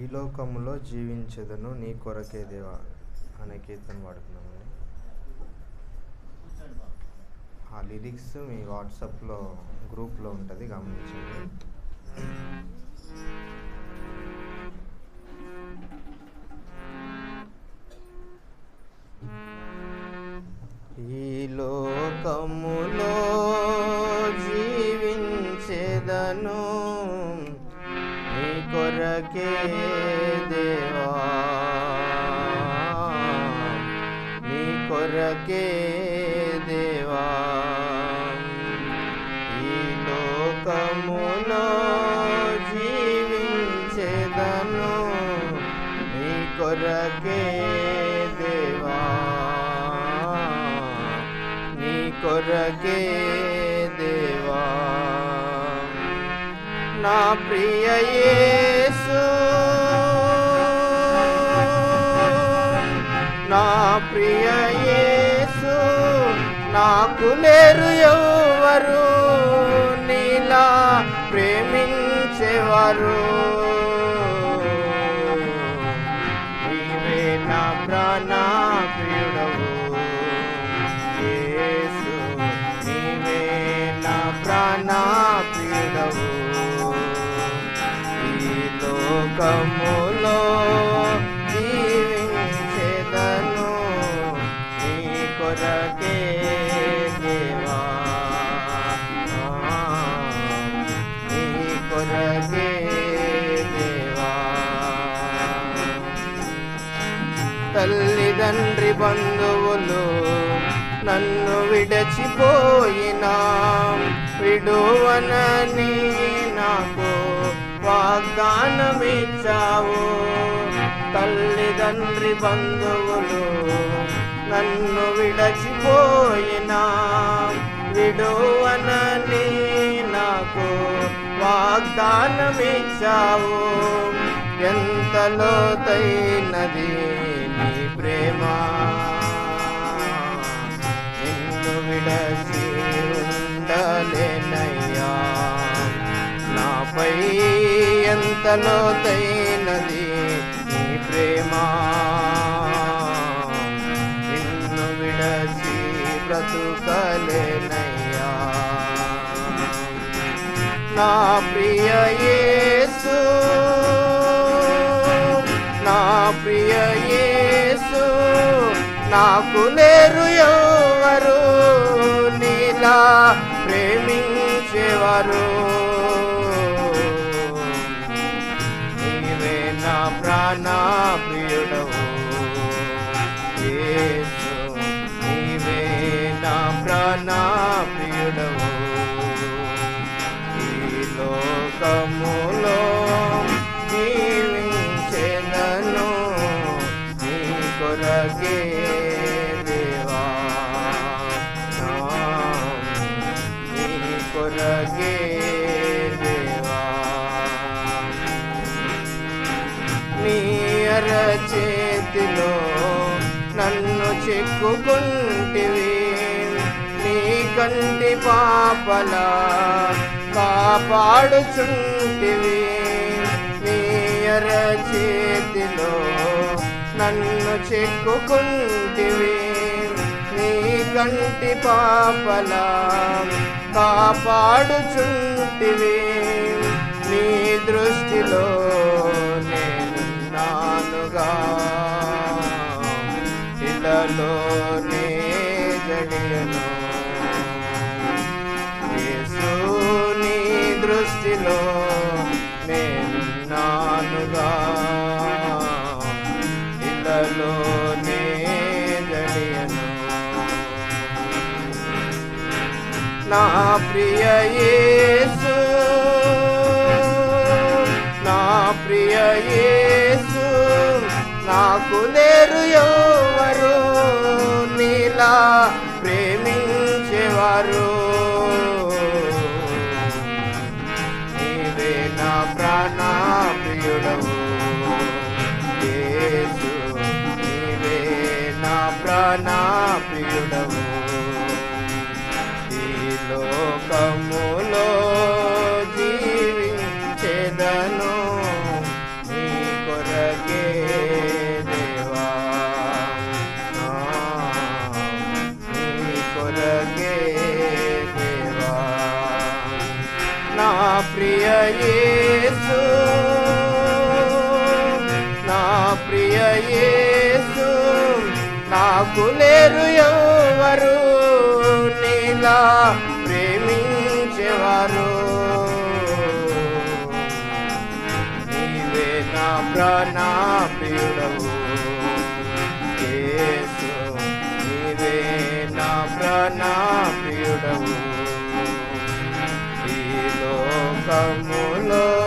ఈ లోకములో జీవించదను నీ కొరకే దేవా అనే కీర్తన పాడుతున్నామండి ఆ లిరిక్స్ మీ వాట్సాప్లో గ్రూప్లో ఉంటుంది గమనించండి. కొరకే దేవా నీ కొరకే దేవా ఈ లోకములో జీవించేదను నీ కొరకే దేవా నీ కొరకే దేవా నా ప్రియ నా ప్రియ నాకు లేరు ఎవరు నీలా ప్రేమించేవారు. నీవే నా ప్రాణ ప్రియుడవు లోకములో జీవించేదను నీ కొరకే దేవా. నీ కొరకే దేవా. తల్లిదండ్రి బంధువులు నన్ను విడచిపోయినా విడువనని నాకు వాగ్దానమిచ్చావు. తల్లిదండ్రి బంధువులు నన్ను విడచిపోయినా. విడువనని నాకు వాగ్దానమిచ్చావు. ఎంత లోతైనది నీ ప్రేమ ఎంత లోతైనది నీ ప్రేమ. నిన్ను విడచి బ్రతుకలేనయ్యా. నా ప్రియ యేసు నా ప్రియ యేసు నాకు లేరు ఎవరు నీలా ప్రేమించేవారు. నా ప్రియుడవు యేసు నీవే నా ప్రాణా ప్రియుడవు ఈ లోకములో జీవించెదను నీ కొరకే దేవా. నీ కొరకే అరచేతిలో నన్ను చెక్కుకుంటివి. నీ కంటి పాపల కాపాడుచుంటివి. నీ అరచేతిలో నన్ను చెక్కుకుంటివి. నీ కంటి పాపల కాపాడుచుంటివి. నీ దృష్టిలో నేనున్నానుగా ఇలాలోనే గడియను యేసు నీ దృష్టిలో నేనున్నానుగా. ఇలాలోనే నా ప్రియ యేసు నా ప్రియ యేసు. నాకు లేరు ఎవరు నీలా ప్రేమించేవారు. ప్రియ యేసు నా ప్రియ యేసు నాకు లేరు ఎవరు నీలా ప్రేమించేవారు. నీవే నా ప్రాణ ప్రియుడవు యేసు నీవే నా ప్రాణ ప్రియుడవు ఈ లోకములో